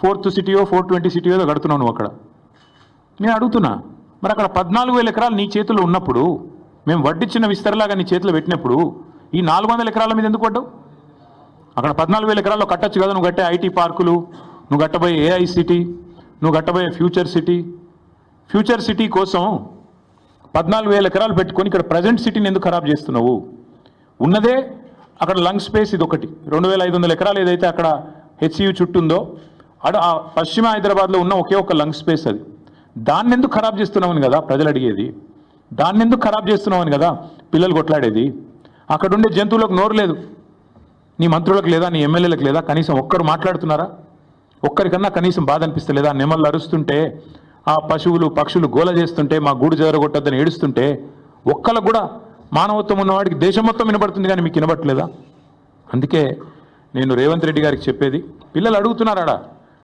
Fourth సిటీయో four twenty సిటీయో కడుతున్నావు నువ్వు అక్కడ. నేను అడుగుతున్నా మరి అక్కడ పద్నాలుగు వేల ఎకరాలు నీ చేతిలో ఉన్నప్పుడు మేము వడ్డిచ్చిన విస్తరలాగా నీ చేతిలో పెట్టినప్పుడు ఈ నాలుగు వందల ఎకరాల మీద ఎందుకు పడ్డావు అక్కడ పద్నాలుగు వేల ఎకరాల్లో కట్టొచ్చు కదా నువ్వు కట్టే ఐటీ పార్కులు నువ్వు కట్టబోయే ఏఐ సిటీ నువ్వు కట్టబోయే ఫ్యూచర్ సిటీ. ఫ్యూచర్ సిటీ కోసం పద్నాలుగు వేల ఎకరాలు పెట్టుకొని ఇక్కడ ప్రజెంట్ సిటీని ఎందుకు ఖరాబ్ చేస్తున్నావు? ఉన్నదే అక్కడ లంగ్ స్పేస్ ఇది ఒకటి రెండు వేల ఐదు వందల ఎకరాలు ఏదైతే అక్కడ హెచ్సియు చుట్టూ ఉందో అటు ఆ పశ్చిమ హైదరాబాద్లో ఉన్న ఒకే ఒక లంగ్ స్పేస్ అది. దాన్ని ఎందుకు ఖరాబ్ చేస్తున్నామని కదా ప్రజలు అడిగేది. దాన్ని ఎందుకు ఖరాబ్ చేస్తున్నామని కదా పిల్లలు కొట్లాడేది. అక్కడ ఉండే జంతువులకు నోరు లేదు. నీ మంత్రులకు లేదా నీ ఎమ్మెల్యేలకు లేదా కనీసం ఒక్కరు మాట్లాడుతున్నారా? ఒక్కరికన్నా కనీసం బాధ అనిపిస్తలేదా? నెమళ్ళు అరుస్తుంటే ఆ పశువులు పక్షులు గోల చేస్తుంటే మా గూడు జరగొట్టద్దని ఏడుస్తుంటే ఒక్కలకు కూడా మానవత్వం ఉన్నవాడికి దేశం మొత్తం వినబడుతుంది కానీ మీకు వినబట్టలేదా? అందుకే నేను రేవంత్ రెడ్డి గారికి చెప్పేది పిల్లలు అడుగుతున్నారాడా?